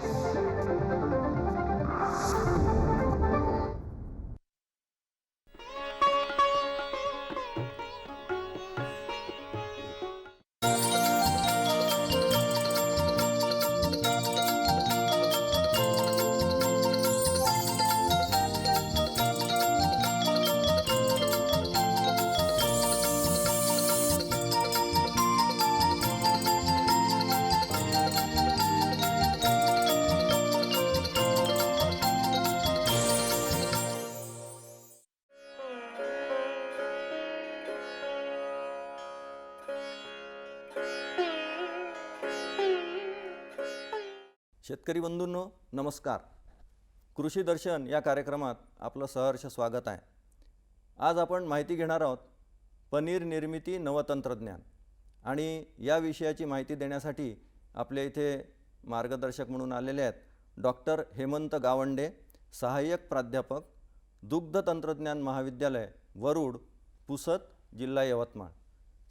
Thank you. शेतकरी बंधूंनो नमस्कार. कृषी दर्शन या कार्यक्रमात आपलं सहर्ष स्वागत आहे. आज आपण माहिती घेणार आहोत पनीर निर्मिती नवतंत्रज्ञान आणि या विषयाची माहिती देण्यासाठी आपल्या इथे मार्गदर्शक म्हणून आलेले आहेत डॉक्टर हेमंत गावंडे सहाय्यक प्राध्यापक दुग्ध तंत्रज्ञान महाविद्यालय वरुड पुसद जिल्हा यवतमाळ.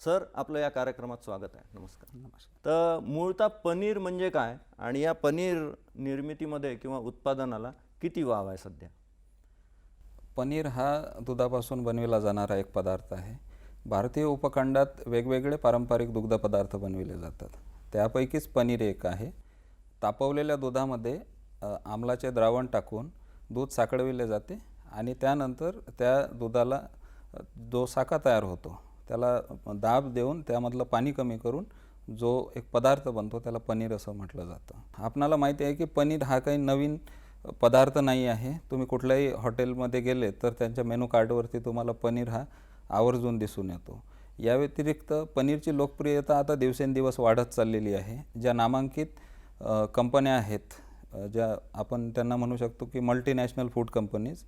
सर आपलं या कार्यक्रमात स्वागत आहे. नमस्कार. नमस्कार. तर मूळतः पनीर म्हणजे काय आणि या पनीर निर्मितीमध्ये किंवा उत्पादनाला किती वाव आहे सध्या? पनीर हा दुधापासून बनविला जाणारा एक पदार्थ आहे. भारतीय उपखंडात वेगवेगळे पारंपरिक दुग्धपदार्थ बनविले जातात. त्यापैकीच पनीर एक आहे. तापवलेल्या दुधामध्ये आमलाचे द्रावण टाकून दूध साखळविले जाते आणि त्यानंतर त्या दुधाला जो साका तयार होतो? त्याला दाब देऊन त्यामधलं पाणी कमी करून जो एक पदार्थ बनतो त्याला पनीर असं म्हटलं जातं. आपणाला माहिती आहे की पनीर हा काही नवीन पदार्थ नाही आहे. तुम्ही कुठल्याही हॉटेलमध्ये गेले तर त्यांच्या मेनू कार्डवरती तुम्हाला पनीर हा आवर्जून दिसून येतो. या व्यतिरिक्त पनीरची लोकप्रियता आता दिवसेंदिवस वाढत चाललेली आहे. ज्या नामांकित कंपन्या आहेत ज्या आपण त्यांना म्हणू शकतो की मल्टीनॅशनल फूड कंपनीज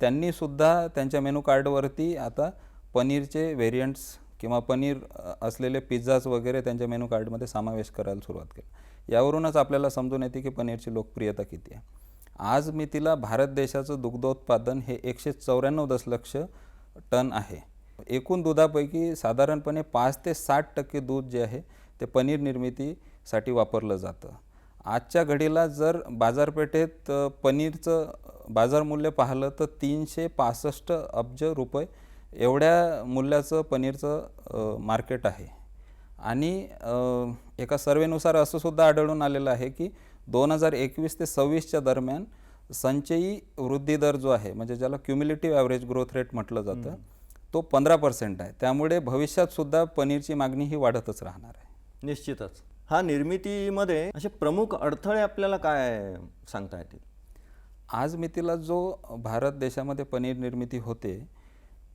त्यांनीसुद्धा त्यांच्या मेनू कार्डवरती आता पनीरचे व्हेरियंट्स किंवा पनीर असलेले पिझ्झाज वगैरे त्यांच्या मेनू कार्डमध्ये समावेश करायला सुरुवात केली. यावरूनच आपल्याला समजून येते की पनीरची लोकप्रियता किती आहे. आज मी तिला भारत देशाचं दुग्धोत्पादन हे एकशे चौऱ्याण्णव दशलक्ष टन आहे. एकूण दुधापैकी साधारणपणे पाच ते साठ टक्के दूध जे आहे ते पनीर निर्मितीसाठी वापरलं जातं. आजच्या घडीला जर बाजारपेठेत पनीरचं बाजारमूल्य पाहिलं तर तीनशे पासष्ट अब्ज रुपये एवढ्या मूल्याचं पनीरचं मार्केट आहे. आणि एका सर्वेनुसार असं सुद्धा आढळून आलेलं आहे की दोन हजार एकवीस ते सव्वीसच्या दरम्यान संचयी वृद्धी दर जो आहे म्हणजे ज्याला क्युम्युलेटिव्ह ॲव्हरेज ग्रोथ रेट म्हटलं जातं तो पंधरा पर्सेंट आहे. त्यामुळे भविष्यात सुद्धा पनीरची मागणी ही वाढतच राहणार आहे. निश्चितच. हा निर्मितीमध्ये असे प्रमुख अडथळे आपल्याला काय सांगता येतील? आज मितीला जो भारत देशामध्ये पनीर निर्मिती होते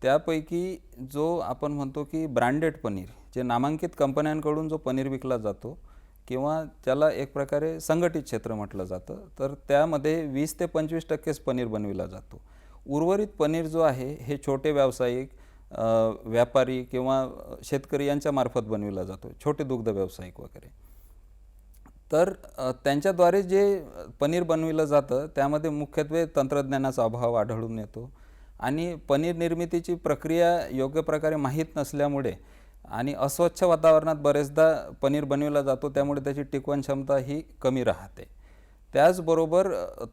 त्यापैकी जो आपण म्हणतो की ब्रँडेड पनीर जे नामांकित कंपन्यांकडून जो पनीर विकला जातो किंवा त्याला एक प्रकारे संघटित क्षेत्र म्हटलं जातं तर त्यामध्ये वीस ते पंचवीस टक्केच पनीर बनविला जातो. उर्वरित पनीर जो आहे हे छोटे व्यावसायिक व्यापारी किंवा शेतकरी यांच्या मार्फत बनविला जातो छोटे दुग्ध व्यावसायिक वगैरे. तर त्यांच्याद्वारे जे पनीर बनविलं जातं त्यामध्ये मुख्यत्वे तंत्रज्ञानाचा अभाव आढळून येतो. आणि पनीर निर्मितीची प्रक्रिया योग्य प्रकारे माहीत नसल्यामुळे आणि अस्वच्छ वातावरणात बरेचदा पनीर बनविला जातो त्यामुळे त्याची टिकवण क्षमता ही कमी राहते. त्याचबरोबर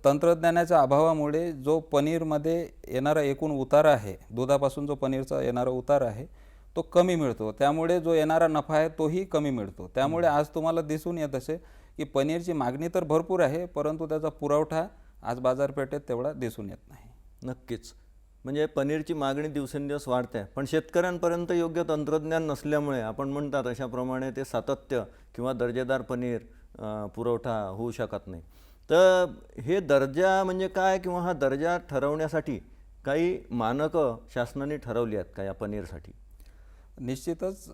तंत्रज्ञानाच्या अभावामुळे जो पनीरमध्ये येणारा एकूण उतार आहे दुधापासून जो पनीरचा येणारा उतार आहे तो कमी मिळतो. त्यामुळे जो येणारा नफा आहे तोही कमी मिळतो. त्यामुळे आज तुम्हाला दिसून येत असे की पनीरची मागणी तर भरपूर आहे परंतु त्याचा पुरवठा आज बाजारपेठेत तेवढा दिसून येत नाही. नक्कीच. म्हणजे पनीरची मागणी दिवसेंदिवस वाढते. आहे पण शेतकऱ्यांपर्यंत योग्य तंत्रज्ञान नसल्यामुळे आपण म्हणतात अशाप्रमाणे ते सातत्य किंवा दर्जेदार पनीर पुरवठा होऊ शकत नाही. तर हे दर्जा म्हणजे काय किंवा हा दर्जा ठरवण्यासाठी काही मानकं शासनाने ठरवली आहेत का या पनीरसाठी? निश्चितच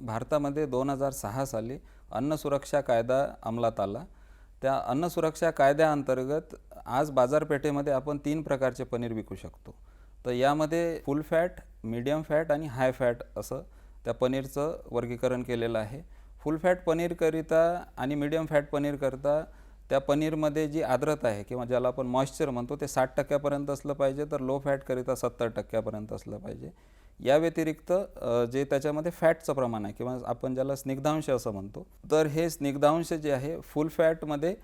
भारतामध्ये दोन हजार सहा साली अन्न सुरक्षा कायदा अंमलात आला. त्या अन्न सुरक्षा कायद्याअंतर्गत आज बाजारपेठेमध्ये आपण तीन प्रकारचे पनीर विकू शकतो. तर यामध्ये फुल फॅट मीडियम फॅट आणि हाय फॅट असं त्या पनीरचं वर्गीकरण केलेलं आहे. फुल फॅट पनीरकरिता आणि मीडियम फॅट पनीरकरिता त्या पनीरमध्ये जी आर्द्रता आहे किंवा ज्याला आपण मॉइश्चर म्हणतो ते साठ टक्क्यापर्यंत असलं पाहिजे तर लो फॅटकरिता सत्तर टक्क्यापर्यंत असलं पाहिजे. या व्यतिरिक्त जे त्याच्यामध्ये फॅटचं प्रमाण आहे किंवा आपण ज्याला स्निग्धांश असं म्हणतो तर हे स्निग्धांश जे आहे फुल फॅटमध्ये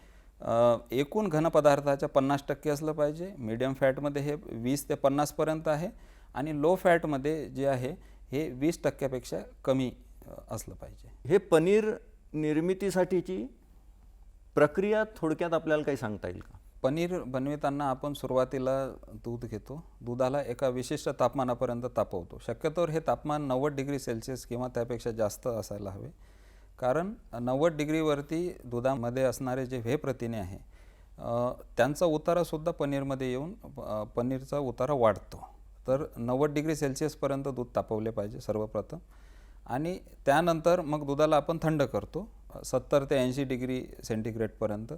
एकूण घनपदार्थाच्या पन्नास टक्के असलं पाहिजे. मीडियम फॅटमध्ये हे वीस ते पन्नासपर्यंत आहे आणि लो फॅटमध्ये जे आहे हे वीस टक्क्यापेक्षा कमी असलं पाहिजे. हे पनीर निर्मितीसाठीची प्रक्रिया थोडक्यात आपल्याला काही सांगता येईल का? पनीर बनविताना आपण सुरुवातीला दूध घेतो. दुधाला एका विशिष्ट तापमानापर्यंत तापवतो. शक्यतोवर हे तापमान नव्वद डिग्री सेल्सिअस किंवा त्यापेक्षा जास्त असायला हवे. कारण नव्वद डिग्रीवरती दुधामध्ये असणारे जे व्हे प्रथिने आहे त्यांचा उतारासुद्धा पनीरमध्ये येऊन पनीरचा उतारा वाढतो. तर नव्वद डिग्री सेल्सिअसपर्यंत दूध तापवले पाहिजे सर्वप्रथम. आणि त्यानंतर मग दुधाला आपण थंड करतो सत्तर ते ऐंशी डिग्री सेंटीग्रेडपर्यंत.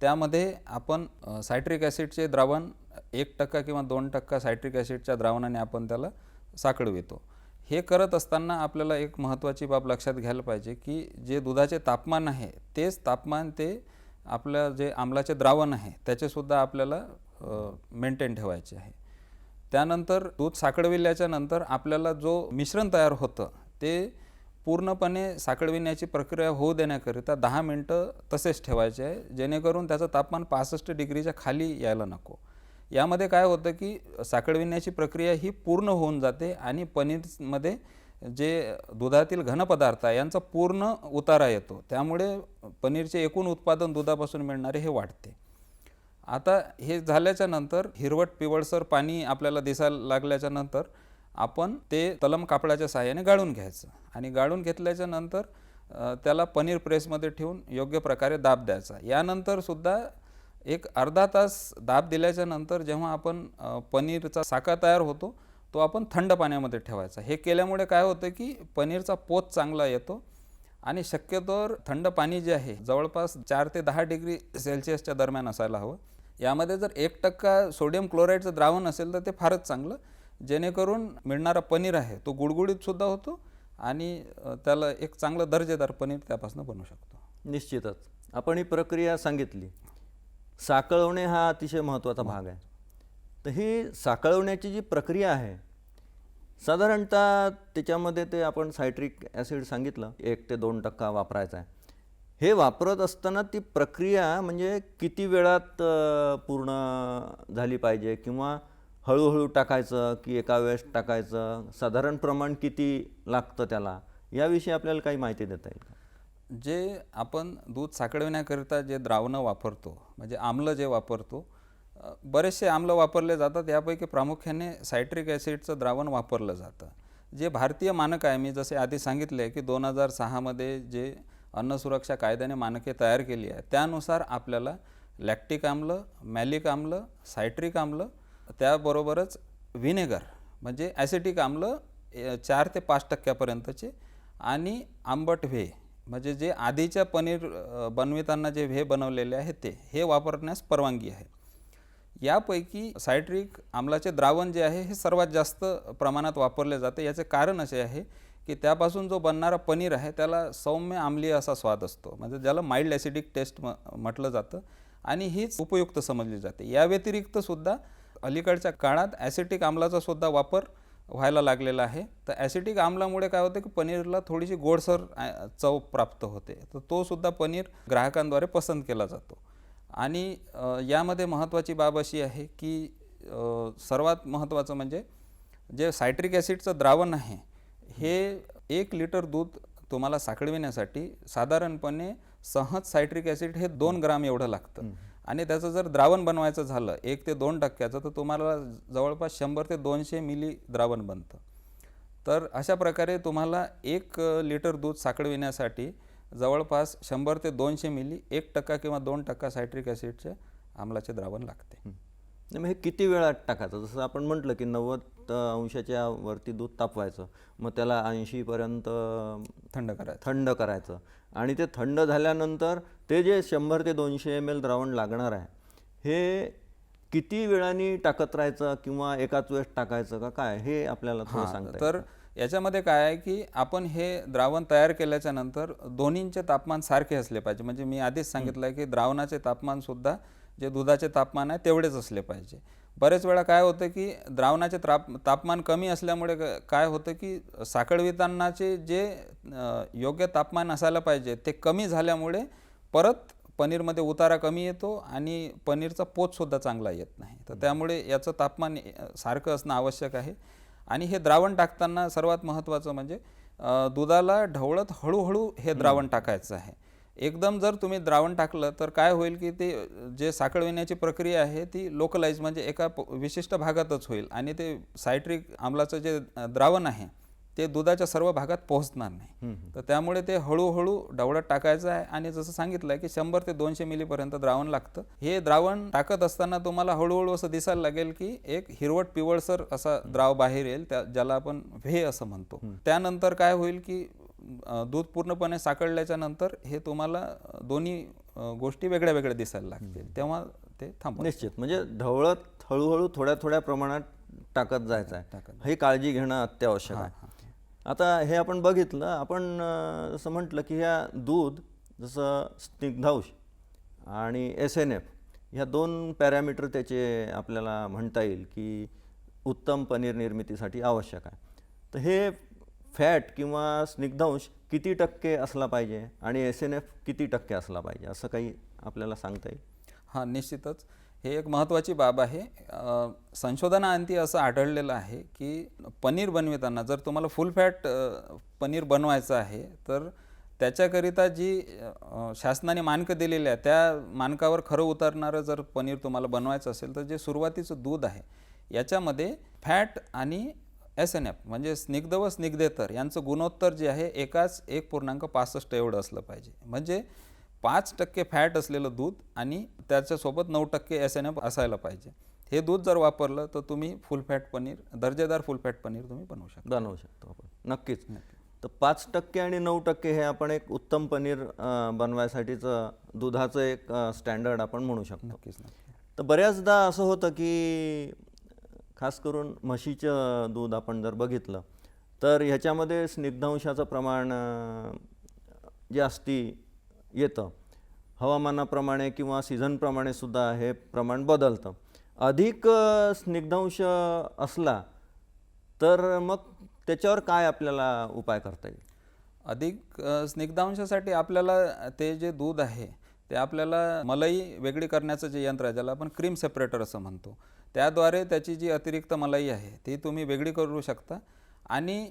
त्यामध्ये आपण सायट्रिक ॲसिडचे द्रावण एक टक्का किंवा दोन टक्का सायट्रिक ॲसिडच्या द्रावणाने आपण त्याला साकडवितो हे करत असताना आपल्याला एक महत्त्वाची बाब लक्षात घ्यायला पाहिजे की जे दुधाचे तापमान आहे तेच तापमान ते आपलं जे आमलाचे द्रावण आहे त्याचेसुद्धा आपल्याला मेंटेन ठेवायचे आहे. त्यानंतर दूध साखळविल्याच्या नंतर आपल्याला जो मिश्रण तयार होतं ते पूर्णपणे साखळविण्याची प्रक्रिया होऊ देण्याकरिता दहा मिनटं तसेच ठेवायचे आहे जेणेकरून त्याचं तापमान पासष्ट डिग्रीच्या खाली यायला नको. यामध्ये काय होतं की साखळविण्याची प्रक्रिया ही पूर्ण होऊन जाते आणि पनीरमध्ये जे दुधातील घनपदार्थ आहे यांचा पूर्ण उतारा येतो. त्यामुळे पनीरचे एकूण उत्पादन दुधापासून मिळणारे हे वाढते. आता हे झाल्याच्यानंतर हिरवट पिवळसर पाणी आपल्याला दिसायला लागल्याच्या नंतर आपण ते तलम कापडाच्या सहाय्याने गाळून घ्यायचं आणि गाळून घेतल्याच्या नंतर त्याला पनीर प्रेसमध्ये ठेवून योग्य प्रकारे दाब द्यायचा. यानंतर सुद्धा एक अर्धा तास दाब दिल्याच्या नंतर जेव्हा आपण पनीरचा साका तयार होतो तो आपण थंड पाण्यामध्ये ठेवायचा. हे केल्यामुळे काय होतं की पनीरचा पोत चांगला येतो आणि शक्यतोवर थंड पाणी जे आहे जवळपास चार ते दहा डिग्री सेल्सिअसच्या दरम्यान असायला हवं. यामध्ये जर एक टक्का सोडियम क्लोराईडचं द्रावण असेल तर ते फारच चांगलं जेणेकरून मिळणारा पनीर आहे तो गुळगुळीतसुद्धा होतो आणि त्याला एक चांगलं दर्जेदार पनीर त्यापासून बनवू शकतो. निश्चितच. आपण ही प्रक्रिया सांगितली. साकळवणे हा अतिशय महत्त्वाचा भाग आहे. तर ही साकळवण्याची जी प्रक्रिया आहे साधारणतः त्याच्यामध्ये ते आपण सायट्रिक ॲसिड सांगितलं एक ते दोन टक्का वापरायचा आहे. हे वापरत असताना ती प्रक्रिया म्हणजे किती वेळात पूर्ण झाली पाहिजे किंवा हळूहळू टाकायचं की एका वेळेस टाकायचं साधारण प्रमाण किती लागतं त्याला याविषयी आपल्याला काही माहिती देता येईल जे आपण दूध साखळविण्याकरिता जे द्रावणं वापरतो म्हणजे आम्लं जे वापरतो बरेचसे आम्ल वापरले जातात. यापैकी प्रामुख्याने सायट्रिक ॲसिडचं द्रावण वापरलं जातं. जे भारतीय मानक आहे मी जसे आधी सांगितले की दोन हजार सहामध्ये जे अन्न सुरक्षा कायद्याने मानके तयार केली आहे त्यानुसार आपल्याला लॅक्टिक आम्ल मॅलिक आम्ल सायट्रिक आम्ल त्याबरोबरच व्हिनेगर म्हणजे ॲसिटिक आम्ल चार ते पाच टक्क्यापर्यंतचे आणि आंबट व्हे म्हणजे जे आधीच्या पनीर बनविताना जे हे बनवलेले आहे ते हे वापरण्यास परवानगी आहे. यापैकी सायट्रिक आम्लाचे द्रावण जे आहे हे सर्वात जास्त प्रमाणात वापरले जाते. याचे कारण असे आहे की त्यापासून जो बनणारा पनीर आहे त्याला सौम्य आम्लीय असा स्वाद असतो. म्हणजे ज्याला माइल्ड ॲसिडिक टेस्ट म म्हटलं जातं आणि हीच उपयुक्त समजली जाते. या व्यतिरिक्त सुद्धा अलीकडच्या काळात ॲसिटिक आम्लाचा सुद्धा वापर व्हायला लागलेला आहे. तर ॲसिटिक आम्लामुळे काय होतं की पनीरला थोडीशी गोडसर चव प्राप्त होते. तर तो सुद्धा पनीर ग्राहकांद्वारे पसंत केला जातो. आणि यामध्ये महत्त्वाची बाब अशी आहे की सर्वात महत्त्वाचं म्हणजे जे सायट्रिक ॲसिडचं द्रावण आहे हे एक लिटर दूध तुम्हाला साखळविण्यासाठी साधारणपणे सहज सायट्रिक ॲसिड हे दोन ग्राम एवढं लागतं. आणि त्याचं जर द्रावण बनवायचं झालं एक ते दोन टक्क्याचं तर तुम्हाला जवळपास शंभर ते दोनशे मिली द्रावण बनतं. तर अशा प्रकारे तुम्हाला एक लिटर दूध साखळविण्यासाठी जवळपास शंभर ते दोनशे मिली एक टक्का किंवा दोन टक्का सायट्रिक ॲसिडचे आम्लाचे द्रावण लागते. नाही, मग हे किती वेळात टाकायचं? जसं आपण म्हटलं की नव्वद अंशाच्या वरती दूध तापवायचं मग त्याला ऐंशीपर्यंत थंड करायचं. थंड करायचं. आणि ते थंड झाल्यानंतर ते जे शंभर ते दोनशे एम एल द्रावण लागणार आहे हे किती वेळाने टाकत राहायचं किंवा एकाच वेळेस टाकायचं का काय? हे आपल्याला थोडं सांगता तर याच्यामध्ये काय आहे की आपण हे द्रावण तयार केल्याच्यानंतर दोन्हींचे तापमान सारखे असले पाहिजे. म्हणजे मी आधीच सांगितलं आहे की द्रावणाचे तापमान सुद्धा जे दुधाचे तापमान आहे तेवढेच असले पाहिजे. बरेच वेळा काय होतं की द्रावणाचे ताप तापमान कमी असल्यामुळे काय होतं की साखळवितानाचे जे योग्य तापमान असायला पाहिजे ते कमी झाल्यामुळे परत पनीरमध्ये उतारा कमी येतो आणि पनीरचा पोतसुद्धा चांगला येत नाही. तर त्यामुळे याचं तापमान सारखं असणं आवश्यक आहे. आणि हे द्रावण टाकताना सर्वात महत्त्वाचं म्हणजे दुधाला ढवळत हळूहळू हे द्रावण टाकायचं आहे. एकदम जर तुम्ही द्रावण टाकलं तर काय होईल की ते जे साखळविण्याची प्रक्रिया आहे ती लोकलाइज म्हणजे एका विशिष्ट भागातच होईल आणि ते सायट्रिक आम्लाचं जे द्रावण आहे ते दुधाच्या सर्व भागात पोहोचणार नाही. तर त्यामुळे ते हळूहळू ढवळत टाकायचं आहे आणि जसं सांगितलं की शंभर ते दोनशे मिलीपर्यंत द्रावण लागतं. हे द्रावण टाकत असताना तुम्हाला हळूहळू असं दिसायला लागेल की एक हिरवट पिवळसर असा द्राव बाहेर येईल त्या ज्याला आपण व्हे असं म्हणतो. त्यानंतर काय होईल की दूध पूर्णपणे साकळल्याच्या नंतर हे तुम्हाला दोन्ही गोष्टी वेगळ्या वेगळ्या दिसायला लागतील. तेव्हा ते थांबवा निश्चित. म्हणजे ढवळत हळूहळू थोड्या थोड्या प्रमाणात टाकत जायचं आहे. ही काळजी घेणं अत्यावश्यक आहे. आता हे आपण बघितलं आपण जसं म्हटलं की ह्या दूध जसं स्निग्धांश आणि एस एन एफ ह्या दोन पॅरामीटर त्याचे आपल्याला म्हणता येईल की उत्तम पनीर निर्मितीसाठी आवश्यक आहे. तर हे फॅट किंवा स्निग्धांश किती टक्के असला पाहिजे आणि एस एन एफ किती टक्के असला पाहिजे असं काही आपल्याला सांगता येईल? हां निश्चितच. हे एक महत्त्वाची बाब आहे. संशोधनाअंती असं आढळलेलं आहे की पनीर बनविताना जर तुम्हाला फुल फॅट पनीर बनवायचं आहे तर त्याच्याकरिता जी शासनाने मानकं दिलेली आहे त्या मानकावर खरं उतरणारं जर पनीर तुम्हाला बनवायचं असेल तर जे सुरुवातीचं दूध आहे याच्यामध्ये फॅट आणि एस एन एफ म्हणजे स्निग्ध व स्निग्धेतर यांचं गुणोत्तर जे आहे एकाच एक पूर्णांक पासष्ट एवढं असलं पाहिजे. म्हणजे पाच टक्के फॅट असलेलं दूध आणि त्याच्यासोबत नऊ टक्के एस एन एफ असायला पाहिजे. हे दूध जर वापरलं तर तुम्ही फुल फॅट पनीर दर्जेदार फुल फॅट पनीर तुम्ही बनवू शकता. बनवू शकतो आपण. नक्कीच. तर पाच टक्के आणि नऊ टक्के हे आपण एक उत्तम पनीर बनवायसाठीचं दुधाचं एक स्टँडर्ड आपण म्हणू शकतो. नक्कीच नक्की. तर बऱ्याचदा असं होतं की खास करून म्हशीचं दूध आपण जर बघितलं तर ह्याच्यामध्ये स्निग्धांशाचं प्रमाण जास्ती येतं. हवामानाप्रमाणे किंवा सीझनप्रमाणे सुद्धा हे प्रमाण बदलतं. अधिक स्निग्धांश असला तर मग त्याच्यावर काय आपल्याला उपाय करता येईल? अधिक स्निग्धांशासाठी आपल्याला ते जे दूध आहे ते आपल्याला मलई वेगळी करण्याचं जे यंत्र आहे ज्याला आपण क्रीम सेपरेटर असं म्हणतो. त्याद्वारे त्याची जी अतिरिक्त मलाई आहे ती तुम्ही वेगळी करू शकता. आणि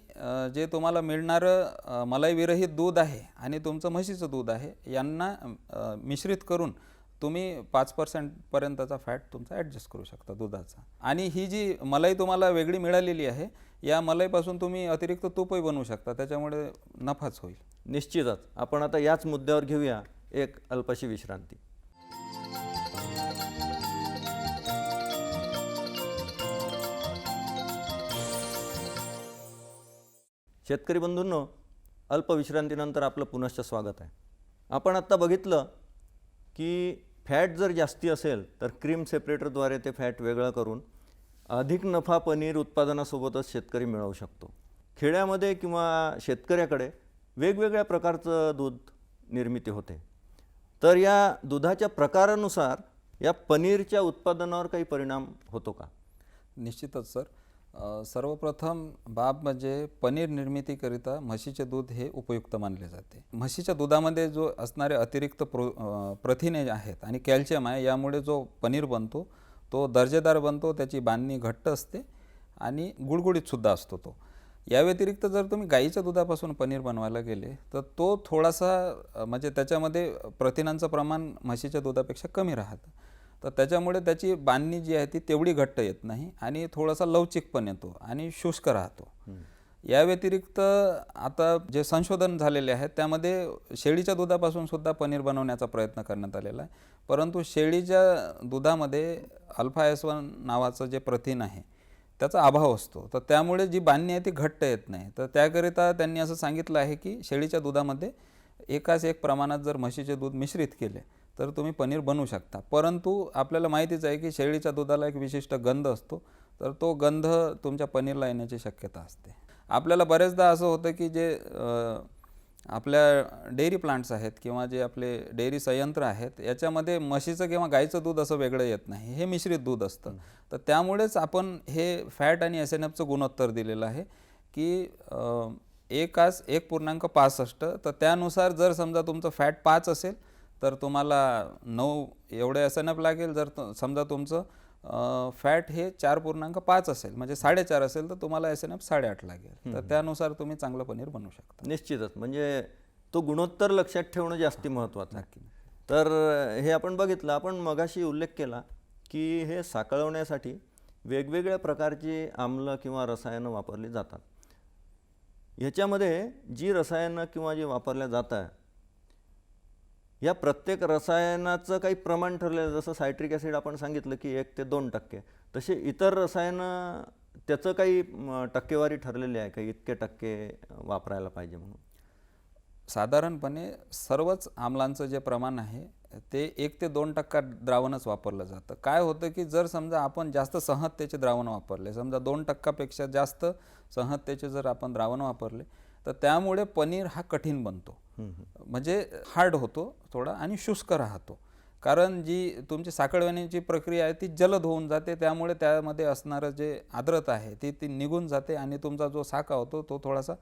जे तुम्हाला मिळणारं मलाईविरहित मलाई विरहित दूध आहे आणि तुमचं म्हशीचं दूध आहे यांना मिश्रित करून तुम्ही पाच पर्सेंटपर्यंतचा फॅट तुमचा ॲडजस्ट करू शकता दुधाचा. आणि ही जी मलाई तुम्हाला वेगळी मिळालेली आहे या मलाईपासून तुम्ही अतिरिक्त तूपही बनवू शकता त्याच्यामुळे नफाच होईल. निश्चितच. आपण आता याच मुद्द्यावर घेऊया एक अल्पशी विश्रांती. शेतकरी बंधूंनो अल्पविश्रांतीनंतर आपलं पुनश्च स्वागत आहे. आपण आत्ता बघितलं की फॅट जर जास्ती असेल तर क्रीम सेपरेटरद्वारे ते फॅट वेगळं करून अधिक नफा पनीर उत्पादनासोबतच शेतकरी मिळवू शकतो. खेड्यामध्ये किंवा शेतकऱ्याकडे वेगवेगळ्या प्रकारचं दूध निर्मिती होते. तर या दुधाच्या प्रकारानुसार या पनीरच्या उत्पादनावर काही परिणाम होतो का? निश्चितच सर. सर्वप्रथम बाब म्हणजे पनीर निर्मितीकरिता म्हशीचे दूध हे उपयुक्त मानले जाते. म्हशीच्या दुधामध्ये जो असणारे अतिरिक्त प्रो प्रथिने आहेत आणि कॅल्शियम आहे यामुळे जो पनीर बनतो तो दर्जेदार बनतो त्याची बांधणी घट्ट असते आणि गुळगुळीतसुद्धा असतो तो. या व्यतिरिक्त जर तुम्ही गाईच्या दुधापासून पनीर बनवायला गेले तर तो थोडासा म्हणजे त्याच्यामध्ये प्रथिनांचं प्रमाण म्हशीच्या दुधापेक्षा कमी राहतं. तर त्याच्यामुळे त्याची बांधणी जी आहे ती तेवढी घट्ट येत नाही आणि थोडासा लवचिक पण येतो आणि शुष्क राहतो. या व्यतिरिक्त आता जे संशोधन झालेले आहे त्यामध्ये शेळीच्या दुधापासून सुद्धा पनीर बनवण्याचा प्रयत्न करण्यात आलेला आहे. परंतु शेळीच्या दुधामध्ये अल्फा एस वन नावाचं जे प्रथिन आहे त्याचा अभाव असतो. तर त्यामुळे जी बांधणी आहे ती घट्ट येत नाही. तर त्याकरिता त्यांनी असं सांगितलं आहे की शेळीच्या दुधामध्ये एकाच एक प्रमाणात जर म्हशीचे दूध मिश्रित केले तर तुम्ही पनीर बनवू शकता. परंतु आपल्याला माहितीच आहे की शेळीच्या दुधाला एक विशिष्ट गंध असतो. तर तो गंध तुमच्या पनीरला येण्याची शक्यता असते. आपल्याला बरेचदा असं होतं की जे आपल्या डेअरी प्लांट्स आहेत किंवा जे आपले डेअरी संयंत्र आहेत याच्यामध्ये म्हशीचं किंवा गाईचं दूध असं वेगळं येत नाही. हे मिश्रित दूध असतं. तर त्यामुळेच आपण हे फॅट आणि एस एन एफचं गुणोत्तर दिलेलं आहे की एकास एक पूर्णांक पासष्ट. तर त्यानुसार जर समजा तुमचं फॅट पाच असेल तर तुम्हाला नऊ एवढे एस एन एफ लागेल जर तु- समजा तुमचं फॅट हे चार पूर्णांक पाच असेल म्हणजे साडेचार असेल तर तुम्हाला एस एन एफ साडेआठ लागेल. तर त्यानुसार तुम्ही चांगलं पनीर बनवू शकता. निश्चितच. म्हणजे तो गुणोत्तर लक्षात ठेवणं जास्ती महत्त्वाचं आहे. नक्की तर हे आपण बघितलं. आपण मगाशी उल्लेख केला की हे साकळवण्यासाठी वेगवेगळ्या प्रकारची आम्ल किंवा रसायनं वापरली जातात. ह्याच्यामध्ये जी रसायनं किंवा जी वापरल्या जात आहे या प्रत्येक रसायनाचं काही प्रमाण ठरलेलं जसं सायट्रिक ॲसिड आपण सांगितलं की एक ते दोन टक्के तसे इतर रसायनं त्याचं काही टक्केवारी ठरलेली आहे का? इतके टक्के वापरायला पाहिजे म्हणून? साधारणपणे सर्वच आम्लांचं जे प्रमाण आहे ते एक ते दोन टक्का द्रावणच वापरलं जातं. काय होतं की जर समजा आपण जास्त संहत्तेचे द्रावण वापरले समजा दोन टक्कापेक्षा जास्त संहत्तेचे जर आपण द्रावण वापरले तर त्यामुळे पनीर हा कठीण बनतो. म्हणजे हार्ड होतो थोडा आणि शुष्क राहतो. कारण जी तुमची साखळवण्याची प्रक्रिया आहे ती जलद होऊन जाते त्यामुळे त्यामध्ये असणारं जे आर्द्रता आहे ती ती निघून जाते आणि तुमचा जो साका होतो तो थोडासा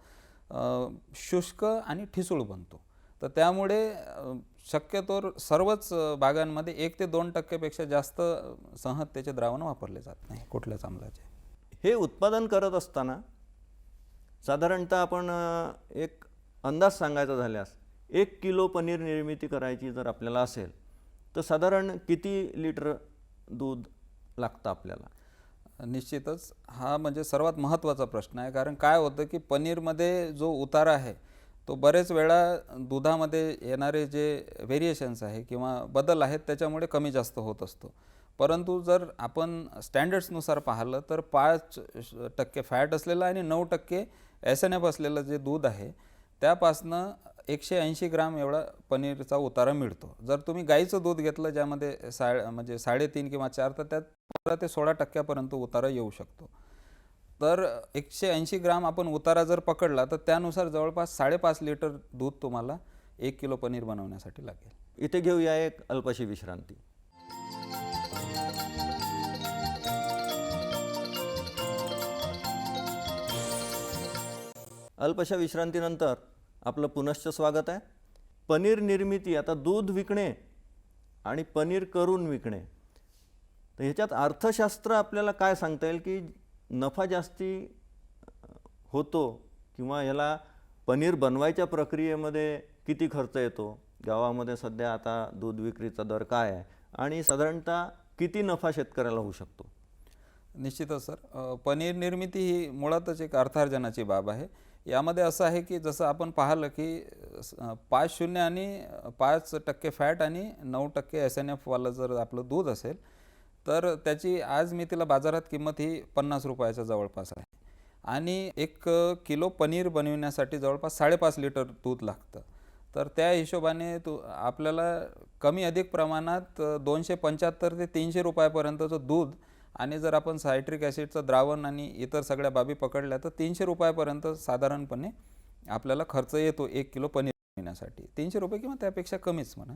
शुष्क आणि ठिसूळ बनतो. तर त्यामुळे अ, शक्यतोर सर्वच बागांमध्ये एक ते दोन टक्केपेक्षा जास्त संहत्तेचे द्रावण वापरले जात नाही कुठल्याच आम्लाचे हे उत्पादन करत असताना साधारणतः आपण एक अंदाज सांगायचा झाल्यास एक किलो पनीर निर्मिती करायची जर आपल्याला असेल तर साधारण किती लिटर दूध लागतं आपल्याला? निश्चितच. हा म्हणजे सर्वात महत्त्वाचा प्रश्न आहे. कारण काय होतं की पनीरमध्ये जो उतारा आहे तो बरेच वेळा दुधामध्ये येणारे जे व्हेरिएशन्स आहे किंवा बदल आहेत त्याच्यामुळे कमी जास्त होत असतो. परंतु जर आपण स्टँडर्ड्सनुसार पाहिलं तर पाच टक्के फॅट असलेलं आणि नऊ टक्के एस एन एफ असलेलं जे दूध आहे त्यापासनं एकशे ऐंशी ग्राम एवढा पनीरचा उतारा मिळतो. जर तुम्ही गाईचं दूध घेतलं ज्यामध्ये सा म्हणजे साडेतीन किंवा चार तर त्यात पंधरा ते सोळा टक्क्यापर्यंत उतारा येऊ शकतो. तर एकशे ऐंशी ग्राम आपण उतारा जर पकडला तर त्यानुसार जवळपास साडेपाच लिटर दूध तुम्हाला एक किलो पनीर बनवण्यासाठी लागेल. इथे घेऊया एक अल्पशी विश्रांती. अल्पशा विश्रांतीनंतर आपलं पुनश्च स्वागत आहे. पनीर निर्मिती आता दूध विकणे आणि पनीर करून विकणे. तर ह्याच्यात अर्थशास्त्र आपल्याला काय सांगता येईल की नफा जास्ती होतो किंवा ह्याला पनीर बनवायच्या प्रक्रियेमध्ये किती खर्च येतो? गावामध्ये सध्या आता दूध विक्रीचा दर काय आहे? आणि साधारणतः किती नफा शेतकऱ्याला होऊ शकतो? निश्चितच सर. पनीर निर्मिती ही मुळातच एक अर्थार्जनाची बाब आहे. यामध्ये असं आहे की जसं आपण पाहिलं की पाच शून्य आणि पाच टक्के फॅट आणि नऊ टक्के एस एन एफवालं जर आपलं दूध असेल तर त्याची आज मी तिला बाजारात किंमत ही पन्नास रुपयाच्या जवळपास आहे. आणि एक किलो पनीर बनविण्यासाठी जवळपास साडेपाच लिटर दूध लागतं. तर त्या हिशोबाने तू आपल्याला कमी अधिक प्रमाणात दोनशे पंच्याहत्तर ते तीनशे रुपयापर्यंतचं दूध आणि जर आपण सायट्रिक ॲसिडचं द्रावण आणि इतर सगळ्या बाबी पकडल्या तर तीनशे रुपयापर्यंत साधारणपणे आपल्याला खर्च येतो एक किलो पनीर बनवण्यासाठी तीनशे रुपये किंवा त्यापेक्षा कमीच म्हणा.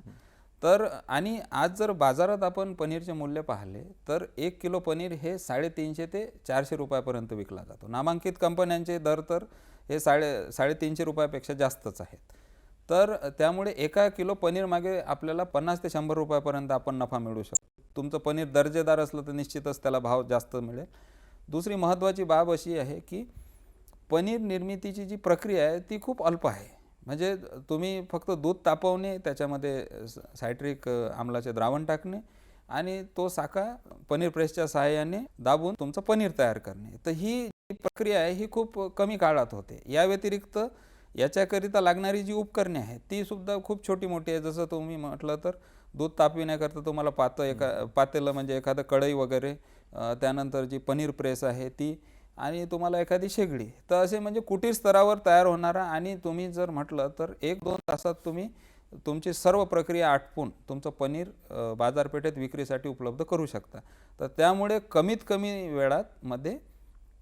तर आणि आज जर बाजारात आपण पनीरचे मूल्य पाहिले तर एक किलो पनीर हे साडेतीनशे ते चारशे रुपयापर्यंत विकला जातो. नामांकित कंपन्यांचे दर तर हे साडे साडेतीनशे रुपयापेक्षा जास्तच आहेत. तर त्यामुळे एका किलो पनीर मागे आपल्याला पन्नास ते शंभर रुपयापर्यंत आपण नफा मिळू शकतो. तुमचं पनीर दर्जेदार असलं तर निश्चितच त्याला भाव जास्त मिळेल. दुसरी महत्त्वाची बाब अशी आहे की पनीर निर्मितीची जी प्रक्रिया आहे ती खूप अल्प आहे. म्हणजे तुम्ही फक्त दूध तापवणे त्याच्यामध्ये स- सायट्रिक अ, आम्लाचे द्रावण टाकणे आणि तो साका पनीर प्रेसच्या सहाय्याने दाबून तुमचं पनीर तयार करणे. तर ही जी प्रक्रिया आहे ही खूप कमी काळात होते. या व्यतिरिक्त याच्याकरिता लागणारी जी उपकरणे आहेत ती सुद्धा खूप छोटी मोठी आहे जसं तुम्ही म्हटलं तर दूध तापविण्याकरता तुम्हाला पातं एका पातेलं म्हणजे एखादं कढई वगैरे त्यानंतर जी पनीर प्रेस आहे ती आणि तुम्हाला एखादी शेगडी. तर असे म्हणजे कुटीर स्तरावर तयार होणारा आणि तुम्ही जर म्हटलं तर एक दोन तासात तुम्ही तुमची सर्व प्रक्रिया आटपून तुमचं पनीर बाजारपेठेत विक्रीसाठी उपलब्ध करू शकता. तर त्यामुळे कमीत कमी वेळात मध्ये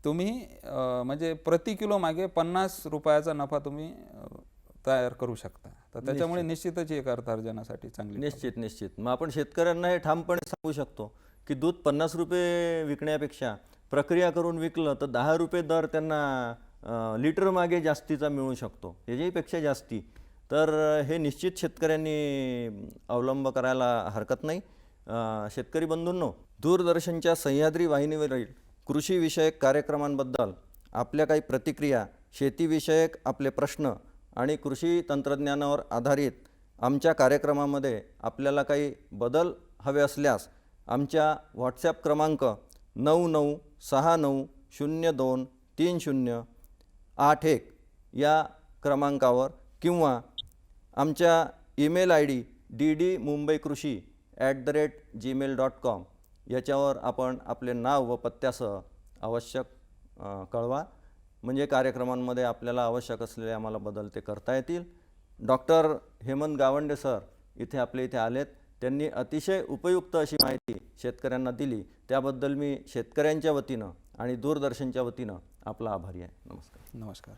तुम्ही म्हणजे प्रति किलो मागे पन्नास रुपयाचा नफा तुम्ही तयार करू शकता. तर त्याच्यामुळे निश्चितच एक अर्थार्जनासाठी चांगली. निश्चित निश्चित. मग आपण शेतकऱ्यांना हे ठामपणे सांगू शकतो की दूध पन्नास रुपये विकण्यापेक्षा प्रक्रिया करून विकलं तर दहा रुपये दर त्यांना लिटर मागे जास्तीचा मिळू शकतो. याच्याहीपेक्षा जास्ती. तर हे निश्चित शेतकऱ्यांनी अवलंब करायला हरकत नाही. शेतकरी बंधूंनो दूरदर्शनच्या सह्याद्री वाहिनीवरील कृषीविषयक कार्यक्रमांबद्दल आपल्या काही प्रतिक्रिया शेतीविषयक आपले प्रश्न आणि कृषी तंत्रज्ञानावर आधारित आमच्या कार्यक्रमामध्ये आपल्याला काही बदल हवे असल्यास आमच्या व्हॉट्सॲप क्रमांक नऊ नऊ सहा नऊ शून्य दोन तीन शून्य आठ एक या क्रमांकावर किंवा आमच्या email I D D D Mumbai Krushi at the rate gmail dot com याच्यावर आपण आपले नाव व पत्त्यासह आवश्यक कळवा. म्हणजे कार्यक्रमांमध्ये आपल्याला आवश्यक असलेले आम्हाला बदल ते करता येतील. डॉक्टर हेमंत गावंडे सर इथे आपल्या इथे आलेत. त्यांनी अतिशय उपयुक्त अशी माहिती शेतकऱ्यांना दिली. त्याबद्दल मी शेतकऱ्यांच्या वतीनं आणि दूरदर्शनच्या वतीनं आपला आभारी आहे. नमस्कार. नमस्कार.